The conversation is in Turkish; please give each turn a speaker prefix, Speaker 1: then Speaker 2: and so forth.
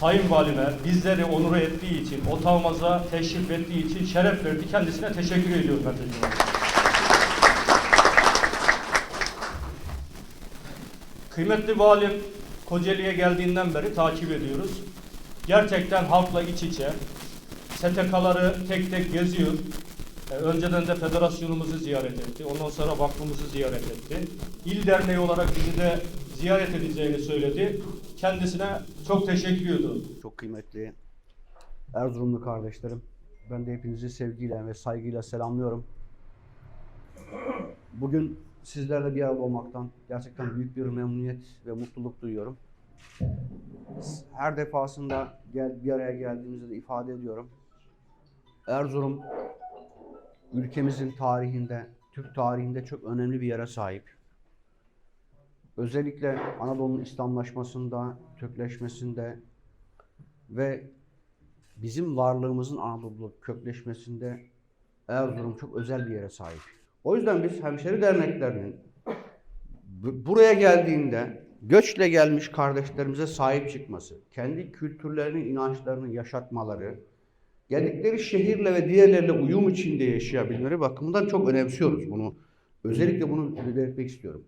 Speaker 1: Sayın Valime bizleri onur ettiği için, otağımıza teşrif ettiği için şeref verdi. Kendisine teşekkür ediyorum ederim. Kıymetli valim Kocaeli'ye geldiğinden beri takip ediyoruz. Gerçekten halkla iç içe. STK'ları tek tek geziyor. Ee, önceden de federasyonumuzu ziyaret etti. Ondan sonra vakfımızı ziyaret etti. İl derneği olarak bizi de ziyaret edeceğini söyledi. Kendisine çok teşekkür ediyorum.
Speaker 2: Çok kıymetli Erzurumlu kardeşlerim. Ben de hepinizi sevgiyle ve saygıyla selamlıyorum. Bugün sizlerle bir arada olmaktan gerçekten büyük bir memnuniyet ve mutluluk duyuyorum. Her defasında gel, bir araya geldiğimizde de ifade ediyorum. Erzurum ülkemizin tarihinde, Türk tarihinde çok önemli bir yere sahip. Özellikle Anadolu'nun İslamlaşmasında, Türkleşmesinde ve bizim varlığımızın Anadolu kökleşmesinde Erzurum çok özel bir yere sahip. O yüzden biz hemşeri derneklerinin bu- buraya geldiğinde göçle gelmiş kardeşlerimize sahip çıkması, kendi kültürlerini, inançlarını yaşatmaları, geldikleri şehirle ve diğerleriyle uyum içinde yaşayabilmeleri bakımından çok önemsiyoruz bunu. Özellikle bunu belirtmek istiyorum.